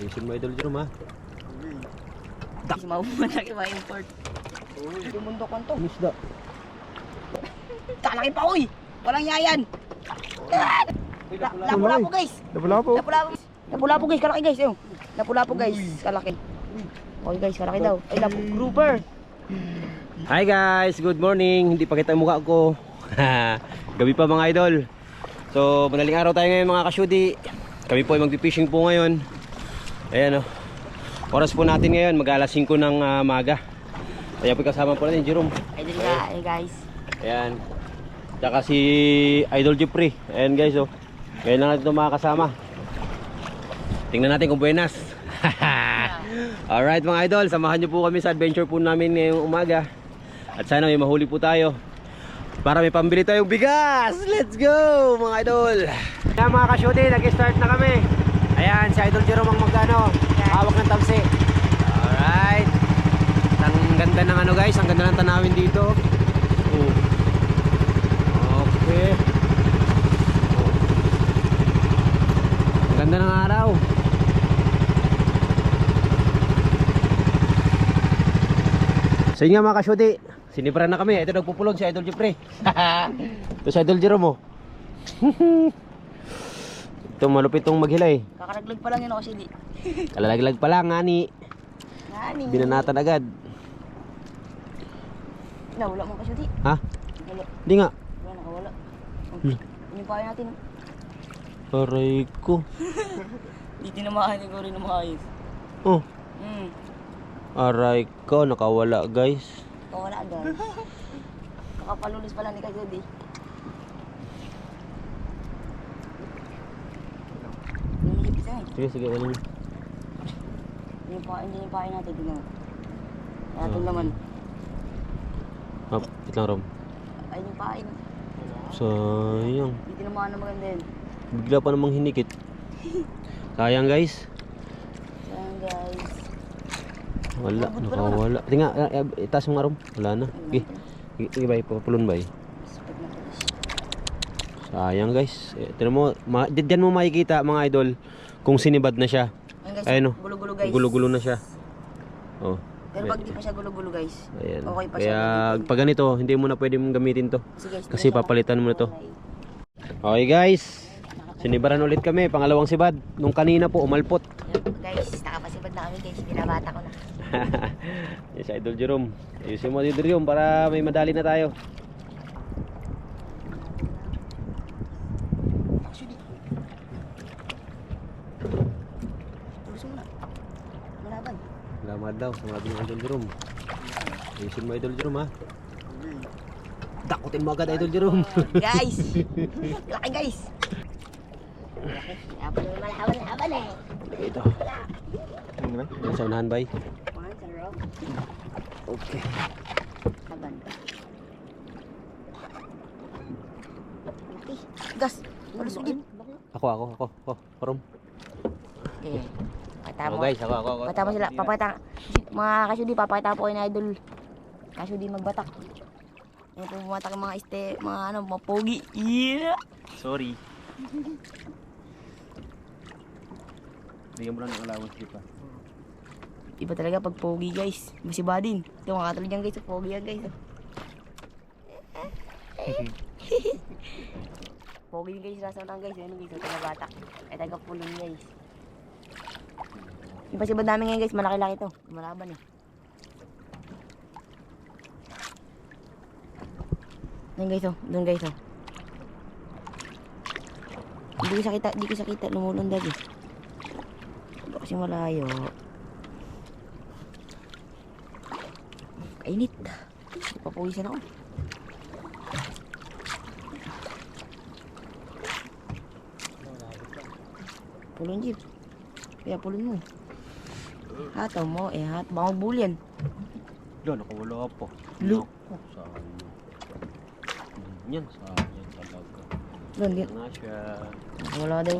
Ayusin mo idol Jerome ha. Kasi mabubunak yung mga import. Yung mundokan to. Misda. Kalaki pa uy! Walang yayan! Ah! La- Lapula po guys! Wala po. Lapula po guys! Lapula po guys! Kalaki guys! Ayun. Lapula po guys! Kalaki. Okay guys, kalaki daw. Ay, lapo. Grouper! Hi guys, good morning. Hindi pa kita yung mukha ko. Gabi pa mga idol. So, madaling araw tayo ngayon mga kasyudi. Kami po ay magpi-fishing po ngayon. Ayan o. Oras po natin ngayon, mag alas 5 ng ah, maga. Ayan po kasama po natin, Jerome. Dali nga. Ay guys. Ayan. Tsaka si Idol Jeffrey. Ayan guys oh. Ngayon lang natin ito makakasama. Tingnan natin kung buenas. Alright mga idol, samahan nyo po kami sa adventure po namin ngayong umaga. At sana may mahuli po tayo. Para may pambili tayong bigas! Let's go mga idol! Ayan mga kasyuti, nag-start na kami. Ayan, si Idol Jerome ang magano. Hawak ng tamsi. Alright. Ang ganda ng ano guys, ang ganda ng tanawin dito. Oh. Okay. Ang ganda ng araw. Sa inyo mga kasyudi, sinibran na kami. Ito nagpupulong si Idol Jeffrey. Ito si Idol Jerome oh. Ito malupit tong maghilay. Kakaraglag pa lang yun ako kasi di. Kalalaglag pa lang, ngani. Nani. Binanatan agad. Nawala mo kasi di. Ha? Wala. Hindi nga. Wala, nakawala. Hmm. Yung payo natin. Aray ko. Di tinamaan ko rin ng maayos. Oh, Hmm. aray ko. Nakawala guys. Kawala agad. Kakapalulis pala ni kasi eh. Sige, sige. Ano yun? Yung pa, hindi yung pain natin, tingnan mo. Kaya natin laman. Hop, wait lang Rom. Ay, yung pain. Sayang. Hindi tinamaan na maganda yun. Bigla pa namang hinikit. Sayang guys. Ayan guys. Wala, pa nakawala. Tinga, uh, itaas mo nga Rom. Wala na. Okay. Bay, papulon tulis. Sayang guys. Eh, tinan mo, ma diyan mo makikita mga idol kung sinibad na siya. Ayan guys, Ayun, oh. gulo-gulo guys. Gulo-gulo na siya. Oh. Pero pag di pa siya gulo-gulo guys. Ayan. Okay pa Kaya siya. pag ganito, hindi mo na pwede mong gamitin to. Kasi guys, Kasi di na siya papalitan mo na to. Okay guys. Sinibaran ulit kami, pangalawang sibad. Nung kanina po, umalpot. Ayan, Guys, nakapasibad na kami guys. Binabata ko na. yes, Idol Jerome. Ayusin mo dito Jerome para may madali na tayo. Tulis mo na. Malaban. Salamat daw, sabi ng Idol Jerome. Ayusin mo Idol Jerome ha. Dakutin mo agad Idol Jerome. guys! Laki guys! Laki. Malaban, laban eh. Ito. Yan sa unahan bay. Okay. Laki. Gas! Mo din. Ako, ako, ako. Ako, Rom. Okay. Pakita mo. guys, ako, ako. ako. Pakita mo sila. Papakita. Mga kasyudi, papakita po kayo na idol. Kasyudi magbatak. Ayun po bumatak yung mga este, mga ano, mga pogi. Yeah! Sorry. Bigyan mo lang ng allowance di pa. Iba talaga pag pogi guys. Masiba din. Ito mga katulad yan guys. Pogi yan guys. pogi guys. Nasa lang guys. Ayun guys. Ito na bata. Ay taga pulong guys. Yung pasibad namin ngayon guys. Malaki-laki to. Malaban eh. Doon guys oh. Doon guys oh. Hindi ko sakita. Hindi ko sakita. Lumulundag eh. Kasi malayo. Kainit. Papawisan ako. Pulon jeep. Kaya pulon mo. Hataw mo eh. Hat. Baka bulyan. Doon, nakawala pa. Naku, sayang. Yan, sayang talaga. Doon din. Nga siya. Wala daw.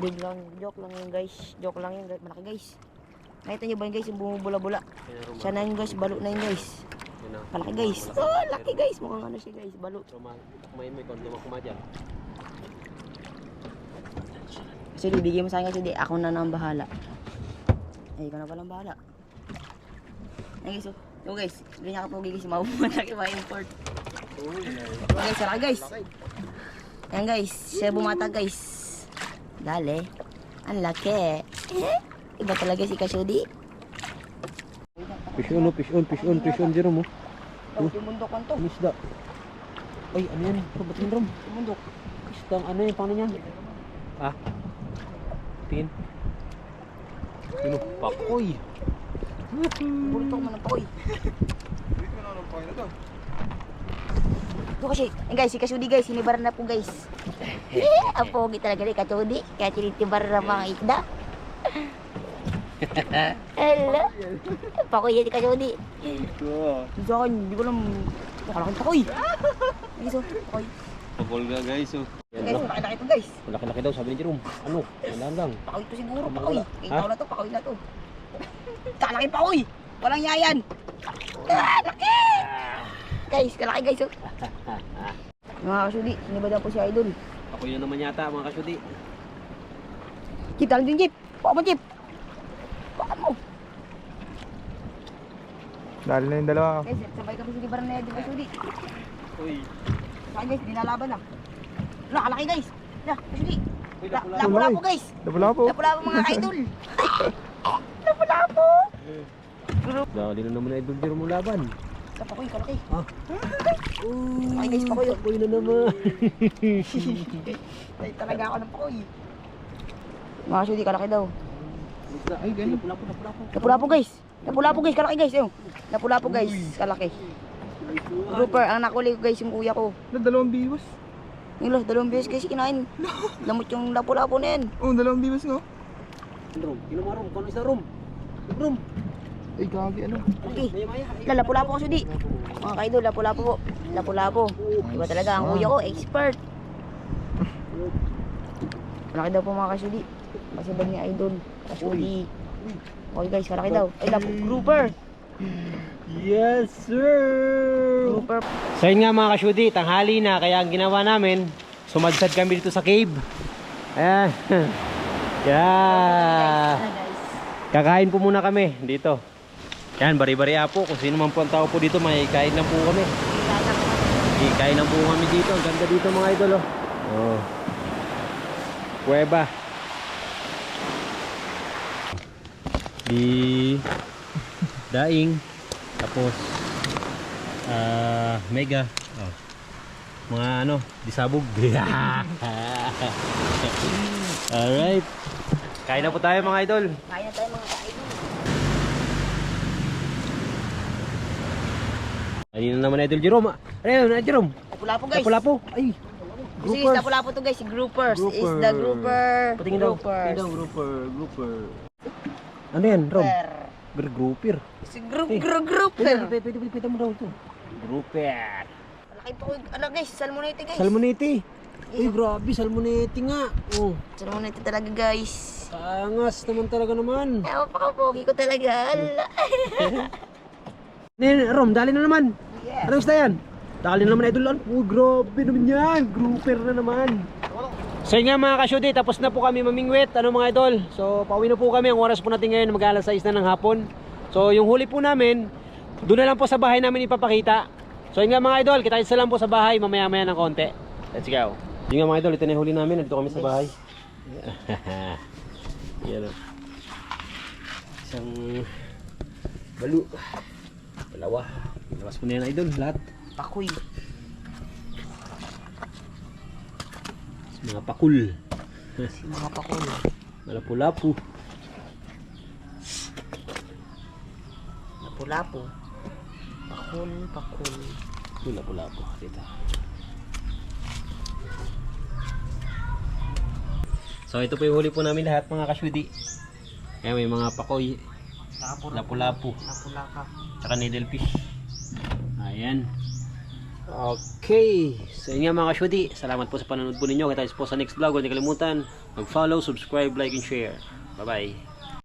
Big lang. Joke lang yun guys. Joke lang yun. Malaki guys. Nakita niyo ba yun guys? Yung bumubula-bula. Siya na yun guys. Balo na yun guys. Malaki guys. Oh, laki guys. Mukhang ano siya guys. Balo. Kumain mo ikaw, hindi mo kumadyan. Kasi bigay mo sa akin kasi di ako na nang bahala. Ay, ikaw na palang bahala. Ay guys, oh. So guys, ganyan ka po guys, mapupunta kayo import. So guys, sarap guys. Ayan guys, siya bumata guys. Dali. Ang laki. Iba talaga si Kasyudi. Fish on, oh, fish on, fish on, fish on, Jerome, oh. Oh, timundok man to. Ano isda? Ay, ano yan? Sabat yung drum. Timundok. Isdang ano yung paano niyan? Ah? Tingin. Ano? Pakoy. Bulto ko man ang pakoy. Ito kasi, eh, guys, si Kasyudi guys, sinibar na po guys. Eh, ang pogi talaga ni Kasyudi. Kaya tinitibar na mga isda. Hello. Pakoy yan si Kasyudi. Sa akin, hindi ko alam. Nakalaki pakoy. Oh, pakoy. Ka guys, oh. Guys, malaki-laki to guys. Malaki-laki daw, sabi ni Jerome. Ano? Wala lang. Pakoy to siguro, pakoy. Ikaw na to, pakoy na to. Kalaki pakoy. Walang yayan. Ah, laki! Guys, kalaki guys, oh. Mga Kasyudi, siniba daw po si Idol. Ako yun naman yata, mga kasyudi. Jeep, talang din Jeep. Baka mo Jeep. Baka mo. Dahil na yung dalawa. Guys, sabay kami sa libaran na Idol Kasyudi. Uy. Saan guys, dinalaban na. Wala, kalaki guys. Na, Kasyudi. Uy, La- napula. Lapo-lapo guys. Wala po. Lapo-lapo mga idol. Lapo-lapo. Dali na naman na idol Jerome ang laban. Sa pakoy, kalaki. Ah. Ay guys, pakoy. oh. Pakoy na naman. Ay, talaga ako ng pakoy. Mga Kasyudi, kalaki daw. Ay, ganun. Lapu-lapu guys. Lapu-lapu guys, kalaki guys. Ayun. Lapu-lapu guys, kalaki. Grouper, ang nakuli ko guys yung kuya ko. Na dalawang biwas. Yung lah, dalawang beses guys kinain. Lamot yung lapu-lapu na yan. Oh, dalawang biwas nga. Rom, kinumarom. Kano isa rom? Rom. Ay, gagi ano. Okay. Maya maya. La, lapu-lapu ko sudi. Mga kaidol, lapu-lapu po. Lapu-lapu. Iba talaga ang kuya ko, expert. Malaki daw po mga kasudi. Kasi ba ni idol? Kasudi. Okay guys, malaki daw. Ay, lapu, grouper. Yes, sir! Grouper. So yun nga mga kasyudi, tanghali na kaya ang ginawa namin, sumadsad kami dito sa cave. Ayan. yeah. Kakain po muna kami dito. Yan, bari-bari apo. Kung sino man po ang tao po dito, may kain lang po kami. May kain lang po kami dito. Ang ganda dito mga idol oh. Oh. Kuweba. Di daing tapos ah mega oh. mga ano disabog alright kain na po tayo mga idol Kain na tayo mga kaidol. ayun na naman idol Jerome ano yun Jerome Lapu-lapu guys. lapu-lapu ay Kasi groupers lapu-lapu to guys, groupers. Is the grouper. patingin daw patingin Groupers. daw grouper grouper ano yan Rom Grouper. Gr grouper Si group, Eh. group, pwede grouper. pwede pwede pwede mo daw ito grouper Malaki po. Ano guys, salmonite guys. Salmonete. Uy, grabe, salmonete nga. Oh, Salmonite talaga guys. kaangas naman talaga naman. Napaka-pogi ko talaga. Ala. Nen, Rom, dali na naman. Yeah. Ano gusto yan? Dali na naman idol. Oh, grabe naman yan. Grouper na naman. So yun nga mga kasyudi, tapos na po kami mamingwit. Ano mga idol? So pauwi na po kami. Ang oras po natin ngayon, mag alas 6 na ng hapon. So yung huli po namin, doon na lang po sa bahay namin ipapakita. So yun nga mga idol, kita isa lang po sa bahay mamaya maya ng konti. Let's go. Yun nga mga idol, ito na yung huli namin. Nandito kami sa bahay. Yan o. Isang balo. Dalawa. Labas po na yan idol, lahat. Pakoy. Mga pakul. Si mga pakoy. Malapu-lapu. Lapu-lapu. Pakul, pakul. Uy, lapu-lapu. So ito po yung huli po namin lahat mga kasyudi. Kaya may mga pakoy, lapu-lapu, Lapu-lapa. tsaka needlefish. Ayan. Okay. So yun nga mga kasyudi. Salamat po sa panonood po ninyo. Kita po sa next vlog. Huwag kalimutan mag-follow, subscribe, like, and share. Bye-bye.